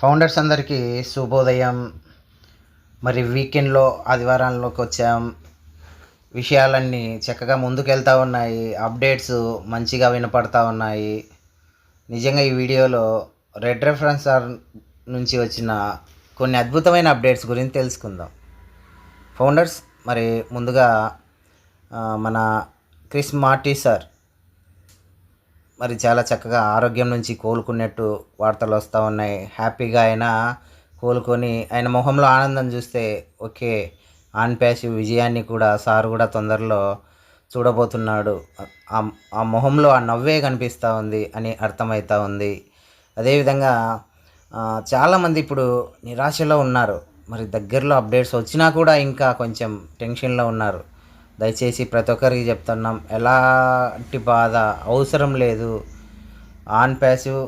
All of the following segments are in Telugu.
ఫౌండర్స్ అందరికీ శుభోదయం. మరి వీకెండ్లో ఆదివారాల్లోకి వచ్చాం. విషయాలన్నీ చక్కగా ముందుకెళ్తూ ఉన్నాయి. అప్డేట్స్ మంచిగా వినపడతా ఉన్నాయి. నిజంగా ఈ వీడియోలో రెడ్ రెఫరెన్సర్ నుంచి వచ్చిన కొన్ని అద్భుతమైన అప్డేట్స్ గురించి తెలుసుకుందాం. ఫౌండర్స్ మరి ముందుగా మన క్రిస్ మార్టీ సార్. మరి చాలా చక్కగా ఆరోగ్యం నుంచి కోలుకున్నట్టు వార్తలు వస్తూ ఉన్నాయి. హ్యాపీగా ఆయన కోలుకొని ఆయన మొహంలో ఆనందం చూస్తే ఓకే ఆన్ ప్యాష్ విజయాన్ని కూడా సార్ కూడా తొందరలో చూడబోతున్నాడు. ఆ- ఆ మొహంలో ఆ నవ్వే కనిపిస్తూ ఉంది అని అర్థమవుతూ ఉంది. అదేవిధంగా చాలామంది ఇప్పుడు నిరాశలో ఉన్నారు. మరి దగ్గరలో అప్డేట్స్ వచ్చినా కూడా ఇంకా కొంచెం టెన్షన్లో ఉన్నారు. దయచేసి ప్రతి ఒక్కరికి చెప్తున్నాం. ఎలాంటి బాధ అవసరం లేదు. ఆన్ ప్యాసివ్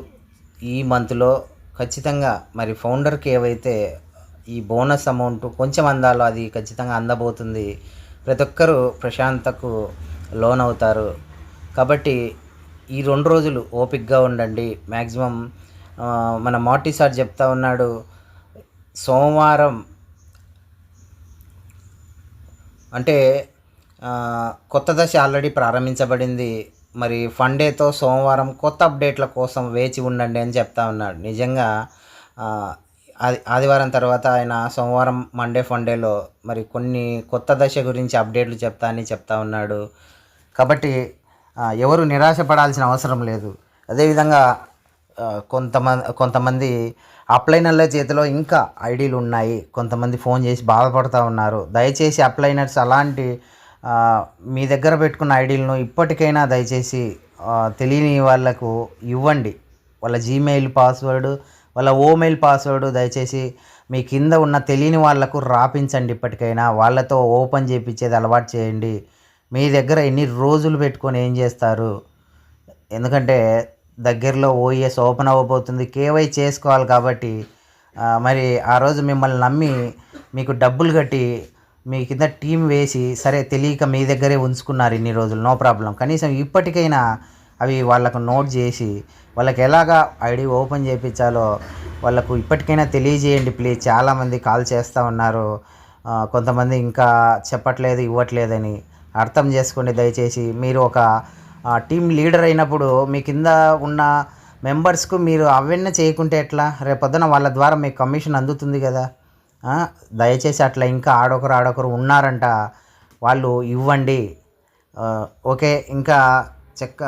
ఈ మంత్లో ఖచ్చితంగా మరి ఫౌండర్కి ఏవైతే ఈ బోనస్ అమౌంట్ కొంచెం అందాలో అది ఖచ్చితంగా అందబోతుంది. ప్రతి ఒక్కరూ ప్రశాంతకు లోన్ అవుతారు. కాబట్టి ఈ రెండు రోజులు ఓపిక్గా ఉండండి. మ్యాక్సిమం మన మార్టీ సార్ చెప్తా ఉన్నాడు సోమవారం అంటే కొత్త దశ ఆల్రెడీ ప్రారంభించబడింది. మరి ఫండేతో సోమవారం కొత్త అప్డేట్ల కోసం వేచి ఉండండి అని చెప్తా ఉన్నాడు. నిజంగా ఆది ఆదివారం తర్వాత ఆయన సోమవారం మండే ఫండేలో మరి కొన్ని కొత్త దశ గురించి అప్డేట్లు చెప్తా అని చెప్తా ఉన్నాడు. కాబట్టి ఎవరు నిరాశపడాల్సిన అవసరం లేదు. అదేవిధంగా కొంతమంది కొంతమంది అప్లైనర్ల చేతిలో ఇంకా ఐడీలు ఉన్నాయి. కొంతమంది ఫోన్ చేసి బాధపడుతూ ఉన్నారు. దయచేసి అప్లైనర్స్ అలాంటి మీ దగ్గర పెట్టుకున్న ఐడీలను ఇప్పటికైనా దయచేసి తెలియని వాళ్ళకు ఇవ్వండి. వాళ్ళ జీమెయిల్ పాస్వర్డ్ వాళ్ళ ఓమెయిల్ పాస్వర్డ్ దయచేసి మీ కింద ఉన్న తెలియని వాళ్ళకు రాపించండి ఇప్పటికైనా. వాళ్ళతో ఓపెన్ చేయించేది అలవాటు చేయండి. మీ దగ్గర ఎన్ని రోజులు పెట్టుకొని ఏం చేస్తారు? ఎందుకంటే దగ్గరలో ఓఎస్ ఓపెన్ అవ్వబోతుంది. కేవై చేసుకోవాలి కాబట్టి మరి ఆ రోజు మిమ్మల్ని నమ్మి మీకు డబ్బులు కట్టి మీ కింద టీం వేసి సరే తెలియక మీ దగ్గరే ఉంచుకున్నారు ఇన్ని రోజులు నో ప్రాబ్లం. కనీసం ఇప్పటికైనా అవి వాళ్ళకు నోట్ చేసి వాళ్ళకి ఎలాగా ఐడి ఓపెన్ చేయించాలో వాళ్ళకు ఇప్పటికైనా తెలియజేయండి ప్లీజ్. చాలామంది కాల్ చేస్తూ ఉన్నారు. కొంతమంది ఇంకా చెప్పట్లేదు ఇవ్వట్లేదని అర్థం చేసుకోండి దయచేసి. మీరు ఒక టీం లీడర్ అయినప్పుడు మీ కింద ఉన్న మెంబర్స్కు మీరు అవన్నీ చేయకుంటే ఎట్లా? రేపొద్దున వాళ్ళ ద్వారా మీకు కమిషన్ అందుతుంది కదా. దయచేసి అట్లా ఇంకా ఆడొకరు ఆడొకరు ఉన్నారంట. వాళ్ళు ఇవ్వండి. ఓకే ఇంకా చెక్క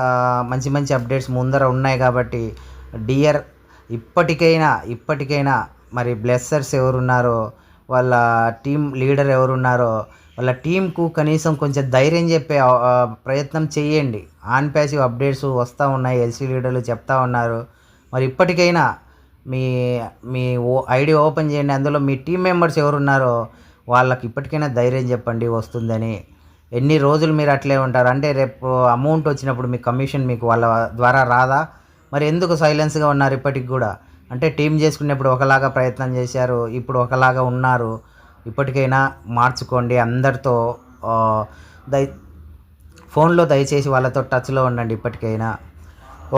మంచి మంచి అప్డేట్స్ ముందర ఉన్నాయి కాబట్టి డియర్ ఇప్పటికైనా ఇప్పటికైనా మరి బ్లెస్సర్స్ ఎవరున్నారో వాళ్ళ టీం లీడర్ ఎవరున్నారో వాళ్ళ టీంకు కనీసం కొంచెం ధైర్యం చెప్పే ప్రయత్నం చేయండి. ఆన్ ప్యాసివ్ అప్డేట్స్ వస్తూ ఉన్నాయి ఎల్సీ లీడర్లు చెప్తా ఉన్నారు. మరి ఇప్పటికైనా మీ మీ ఓ ఐడి ఓపెన్ చేయండి. అందులో మీ టీం మెంబర్స్ ఎవరున్నారో వాళ్ళకి ఇప్పటికైనా ధైర్యం చెప్పండి వస్తుందని. ఎన్ని రోజులు మీరు అట్లే ఉంటారు? అంటే రేపు అమౌంట్ వచ్చినప్పుడు మీ కమిషన్ మీకు వాళ్ళ ద్వారా రాదా? మరి ఎందుకు సైలెన్స్గా ఉన్నారు ఇప్పటికి కూడా? అంటే టీం చేసుకునేప్పుడు ఒకలాగా ప్రయత్నం చేశారు ఇప్పుడు ఒకలాగా ఉన్నారు. ఇప్పటికైనా మార్చుకోండి అందరితో దయ ఫోన్లో దయచేసి వాళ్ళతో టచ్లో ఉండండి ఇప్పటికైనా.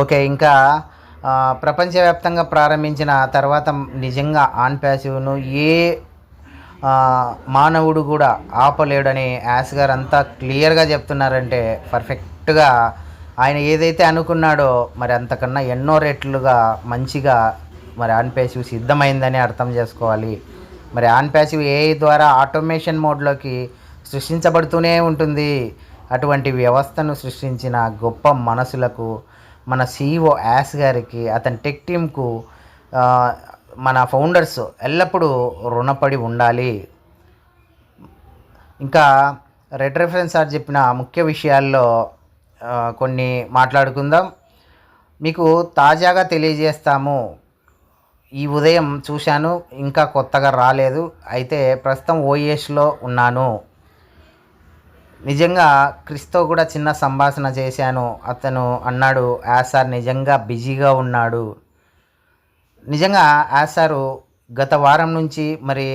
ఓకే ఇంకా ప్రపంచవ్యాప్తంగా ప్రారంభించిన తర్వాత నిజంగా ఆన్ ప్యాసివ్ను ఏ మానవుడు కూడా ఆపలేడని యాస్ గారు అంతా క్లియర్గా చెప్తున్నారంటే పర్ఫెక్ట్గా ఆయన ఏదైతే అనుకున్నాడో మరి అంతకన్నా ఎన్నో రెట్లుగా మంచిగా మరి ఆన్ ప్యాసివ్ సిద్ధమైందని అర్థం చేసుకోవాలి. మరి ఆన్ ప్యాసివ్ ఏఐ ద్వారా ఆటోమేషన్ మోడ్లోకి సృష్టించబడుతూనే ఉంటుంది. అటువంటి వ్యవస్థను సృష్టించిన గొప్ప మనసులకు మన సిఇఓ యాస్ గారికి అతని టెక్ టీమ్కు మన ఫౌండర్స్ ఎల్లప్పుడూ రుణపడి ఉండాలి. ఇంకా రెడ్ రెఫరెన్స్ సార్ చెప్పిన ముఖ్య విషయాల్లో కొన్ని మాట్లాడుకుందాం. మీకు తాజాగా తెలియజేస్తాము ఈ ఉదయం చూశాను ఇంకా కొత్తగా రాలేదు. అయితే ప్రస్తుతం ఓఎస్లో ఉన్నాను. నిజంగా క్రిస్తో కూడా చిన్న సంభాషణ చేశాను. అతను అన్నాడు యాస్ సార్ నిజంగా బిజీగా ఉన్నాడు. నిజంగా యాస్ సారు గత వారం నుంచి మరి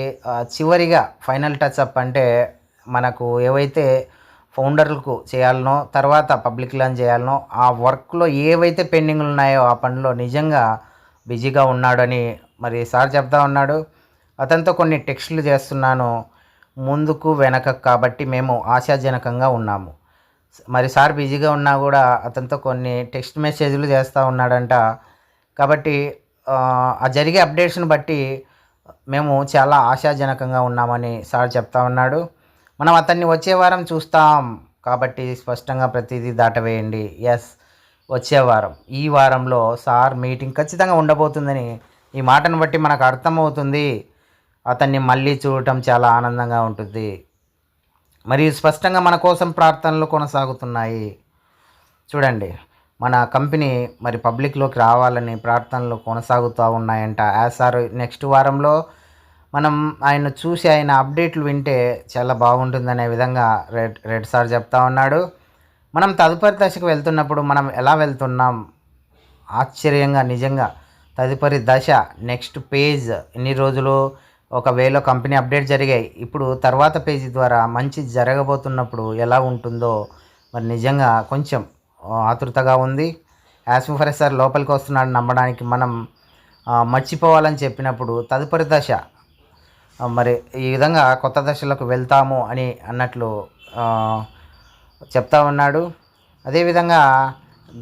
చివరిగా ఫైనల్ టచ్ అప్ అంటే మనకు ఏవైతే ఫౌండర్లకు చేయాలనో తర్వాత పబ్లిక్ లాంచ్ చేయాలనో ఆ వర్క్లో ఏవైతే పెండింగ్లు ఉన్నాయో ఆ పనిలో నిజంగా బిజీగా ఉన్నాడని మరి సార్ చెప్తా ఉన్నాడు. అతనితో కొన్ని టెక్స్ట్లు చేస్తున్నాను. ముందుకు వెనక కాబట్టి మేము ఆశాజనకంగా ఉన్నాము. మరి సార్ బిజీగా ఉన్నా కూడా అతనితో కొన్ని టెక్స్ట్ మెసేజ్లు చేస్తూ ఉన్నాడంట. కాబట్టి ఆ, జరిగే అప్డేట్స్ని బట్టి మేము చాలా ఆశాజనకంగా ఉన్నామని సార్ చెప్తా ఉన్నాడు. మనం అతన్ని వచ్చే వారం చూస్తాం. కాబట్టి స్పష్టంగా ప్రతిదీ దాటవేయండి. ఎస్ వచ్చే వారం. ఈ వారంలో సార్ మీటింగ్ ఖచ్చితంగా ఉండబోతుందని ఈ మాటను బట్టి మనకు అర్థమవుతుంది. అతన్ని మళ్ళీ చూడటం చాలా ఆనందంగా ఉంటుంది. మరియు స్పష్టంగా మన కోసం ప్రార్థనలు కొనసాగుతున్నాయి. చూడండి మన కంపెనీ మరి పబ్లిక్లోకి రావాలని ప్రార్థనలు కొనసాగుతూ ఉన్నాయంట. యాజ్ సార్ నెక్స్ట్ వారంలో మనం ఆయన చూసి ఆయన అప్డేట్లు వింటే చాలా బాగుంటుందనే విధంగా రెడ్ రెడ్ సార్ చెప్తా ఉన్నాడు. మనం తదుపరి దశకు వెళ్తున్నప్పుడు మనం ఎలా వెళ్తున్నాం? ఆశ్చర్యంగా నిజంగా తదుపరి దశ నెక్స్ట్ పేజ్ ఎన్ని రోజులు ఒకవేళ కంపెనీ అప్డేట్ జరిగాయి ఇప్పుడు తర్వాత పేజీ ద్వారా మంచి జరగబోతున్నప్పుడు ఎలా ఉంటుందో మరి నిజంగా కొంచెం ఆతృతగా ఉంది. యాస్మిఫరెస్ సార్ లోపలికి వస్తున్నాడు నమ్మడానికి మనం మర్చిపోవాలని చెప్పినప్పుడు తదుపరి దశ మరి ఈ విధంగా కొత్త దశలకు వెళ్తాము అని అన్నట్లు చెప్తా ఉన్నాడు. అదేవిధంగా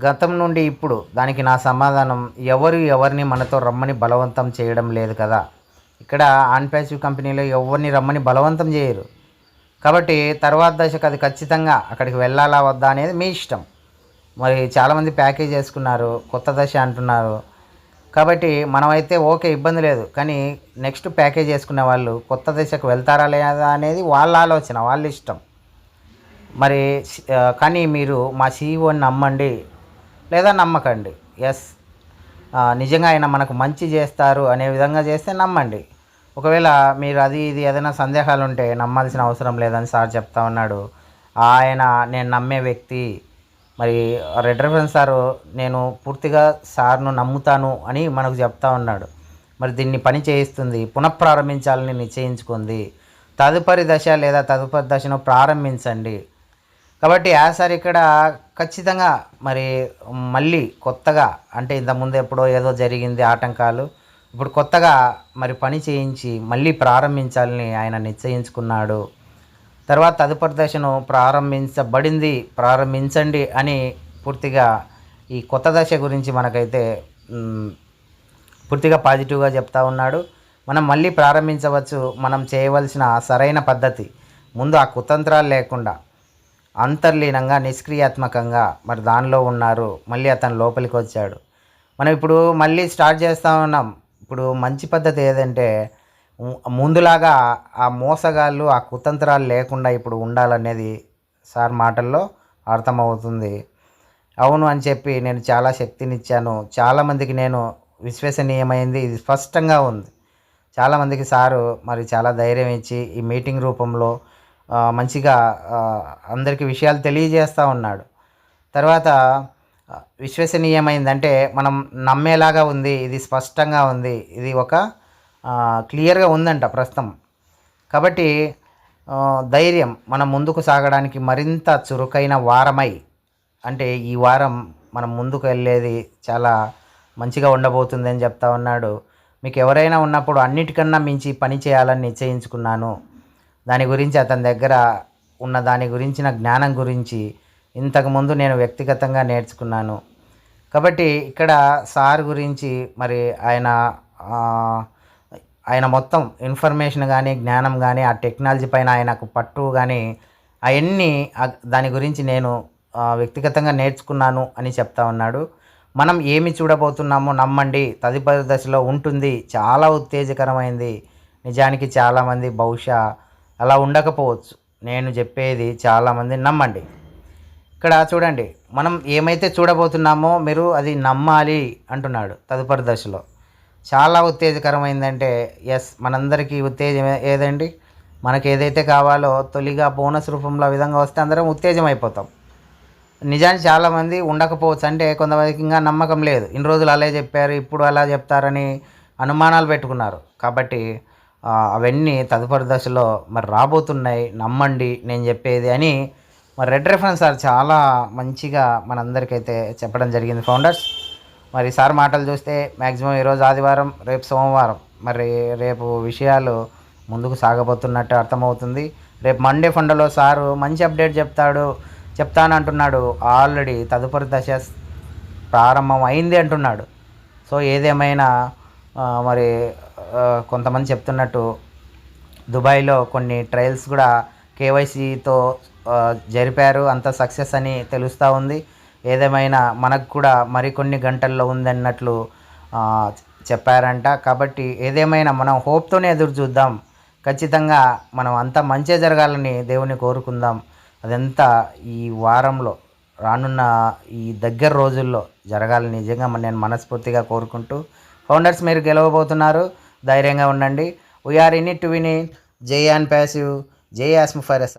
గతం నుండి ఇప్పుడు దానికి నా సమాధానం ఎవరు ఎవరిని మనతో రమ్మని బలవంతం చేయడం లేదు కదా. ఇక్కడ ఆన్పాసివ్ కంపెనీలో ఎవరిని రమ్మని బలవంతం చేయరు. కాబట్టి తర్వాత దశకు అది ఖచ్చితంగా అక్కడికి వెళ్ళాలా వద్దా అనేది మీ ఇష్టం. మరి చాలామంది ప్యాకేజ్ చేసుకున్నారు కొత్త దశ అంటున్నారు. కాబట్టి మనమైతే ఓకే ఇబ్బంది లేదు. కానీ నెక్స్ట్ ప్యాకేజ్ చేసుకునే వాళ్ళు కొత్త దశకు వెళ్తారా లేదా అనేది వాళ్ళ ఆలోచన వాళ్ళ ఇష్టం. మరి కానీ మీరు మా సీఈఓని నమ్మండి లేదా నమ్మకండి. ఎస్ నిజంగా ఆయన మనకు మంచి చేస్తారు అనే విధంగా చేస్తే నమ్మండి. ఒకవేళ మీరు అది ఇది ఏదైనా సందేహాలు ఉంటే నమ్మాల్సిన అవసరం లేదని సార్ చెప్తా ఉన్నాడు. ఆయన నేను నమ్మే వ్యక్తి మరి రెడ్ రెఫరెన్స్ సారు నేను పూర్తిగా సార్ను నమ్ముతాను అని మనకు చెప్తా ఉన్నాడు. మరి దీన్ని పని చేయిస్తుంది పునఃప్రారంభించాలని నిశ్చయించుకుంది. తదుపరి దశ లేదా తదుపరి దశను ప్రారంభించండి. కాబట్టి ఆ సార్ ఇక్కడ ఖచ్చితంగా మరి మళ్ళీ కొత్తగా అంటే ఇంతకుముందు ఎప్పుడో ఏదో జరిగింది ఆటంకాలు ఇప్పుడు కొత్తగా మరి పని చేయించి మళ్ళీ ప్రారంభించాలని ఆయన నిశ్చయించుకున్నాడు. తర్వాత తదుపరి దశను ప్రారంభించబడింది ప్రారంభించండి అని పూర్తిగా ఈ కొత్త దశ గురించి మనకైతే పూర్తిగా పాజిటివ్గా చెప్తా ఉన్నాడు. మనం మళ్ళీ ప్రారంభించవచ్చు మనం చేయవలసిన సరైన పద్ధతి. ముందు ఆ కుతంత్రాలు లేకుండా అంతర్లీనంగా నిష్క్రియాత్మకంగా మరి దానిలో ఉన్నారు. మళ్ళీ అతను లోపలికి వచ్చాడు. మనం ఇప్పుడు మళ్ళీ స్టార్ట్ చేస్తూ ఉన్నాం. ఇప్పుడు మంచి పద్ధతి ఏదంటే ముందులాగా ఆ మోసగాళ్ళు ఆ కుతంత్రాలు లేకుండా ఇప్పుడు ఉండాలనేది సార్ మాటల్లో అర్థమవుతుంది. అవును అని చెప్పి నేను చాలా శక్తినిచ్చాను. చాలామందికి నేను విశ్వసనీయమైంది. ఇది స్పష్టంగా ఉంది. చాలామందికి సారు మరి చాలా ధైర్యం ఇచ్చి ఈ మీటింగ్ రూపంలో మంచిగా అందరికీ విషయాలు తెలియజేస్తూ ఉన్నాడు. తర్వాత విశ్వసనీయమైందంటే మనం నమ్మేలాగా ఉంది ఇది స్పష్టంగా ఉంది ఇది ఒక క్లియర్గా ఉందంట ప్రస్తుతం. కాబట్టి ధైర్యం మనం ముందుకు సాగడానికి మరింత చురుకైన వారమై అంటే ఈ వారం మనం ముందుకు వెళ్ళేది చాలా మంచిగా ఉండబోతుందని చెప్తా ఉన్నాడు. మీకు ఎవరైనా ఉన్నప్పుడు అన్నిటికన్నా మించి పని చేయాలని నిశ్చయించుకున్నాను. దాని గురించి అతని దగ్గర ఉన్న దాని గురించిన జ్ఞానం గురించి ఇంతకుముందు నేను వ్యక్తిగతంగా నేర్చుకున్నాను. కాబట్టి ఇక్కడ సార్ గురించి మరి ఆయన ఆయన మొత్తం ఇన్ఫర్మేషన్ కానీ జ్ఞానం కానీ ఆ టెక్నాలజీ పైన ఆయనకు పట్టు కానీ అవన్నీ దాని గురించి నేను వ్యక్తిగతంగా నేర్చుకున్నాను అని చెప్తా ఉన్నాడు. మనం ఏమి చూడబోతున్నామో నమ్మండి. తదుపరి దశలో ఉంటుంది. చాలా ఉత్తేజకరమైంది. నిజానికి చాలామంది బహుశా అలా ఉండకపోవచ్చు. నేను చెప్పేది చాలామంది నమ్మండి. ఇక్కడ చూడండి మనం ఏమైతే చూడబోతున్నామో మీరు అది నమ్మాలి అంటున్నాడు తదుపరి దశలో. చాలా ఉత్తేజకరమైందంటే ఎస్ మనందరికీ ఉత్తేజం ఏదండి? మనకి ఏదైతే కావాలో తొలిగా బోనస్ రూపంలో విధంగా వస్తే అందరం ఉత్తేజం అయిపోతాం నిజానికి చాలామంది ఉండకపోవచ్చు అంటే కొంతమందికి ఇంకా నమ్మకం లేదు. ఇన్ని రోజులు అలా చెప్పారు ఇప్పుడు అలా చెప్తారని అనుమానాలు పెట్టుకున్నారు. కాబట్టి అవన్నీ తదుపరి దశలో మరి రాబోతున్నాయి. నమ్మండి నేను చెప్పేది అని మరి రెడ్ రెఫరెన్స్ సార్ చాలా మంచిగా మనందరికైతే చెప్పడం జరిగింది. ఫౌండర్స్ మరి సార్ మాటలు చూస్తే మ్యాక్సిమం ఈరోజు ఆదివారం రేపు సోమవారం మరి రేపు విషయాలు ముందుకు సాగబోతున్నట్టు అర్థమవుతుంది. రేపు మండే ఫండలో సారు మంచి అప్డేట్ చెప్తాడు చెప్తానంటున్నాడు ఆల్రెడీ తదుపరి దశ ప్రారంభం అయింది అంటున్నాడు. సో ఏదేమైనా మరి కొంతమంది చెప్తున్నట్టు దుబాయ్లో కొన్ని ట్రయల్స్ కూడా కేవైసీతో జరిపారు. అంత సక్సెస్ అని తెలుస్తూ ఉంది. ఏదేమైనా మనకు కూడా మరికొన్ని గంటల్లో ఉందన్నట్లు చెప్పారంట. కాబట్టి ఏదేమైనా మనం హోప్తోనే ఎదురు చూద్దాం. ఖచ్చితంగా మనం అంతా మంచే జరగాలని దేవుని కోరుకుందాం. అదంతా ఈ వారంలో రానున్న ఈ దగ్గర రోజుల్లో జరగాలని నిజంగా నేను మనస్ఫూర్తిగా కోరుకుంటూ ఫౌండర్స్ మీరు గెలవబోతున్నారు. ధైర్యంగా ఉండండి. We're in it to win జై అండ్ ప్యాసివ్ జై ఫర్ ఎస్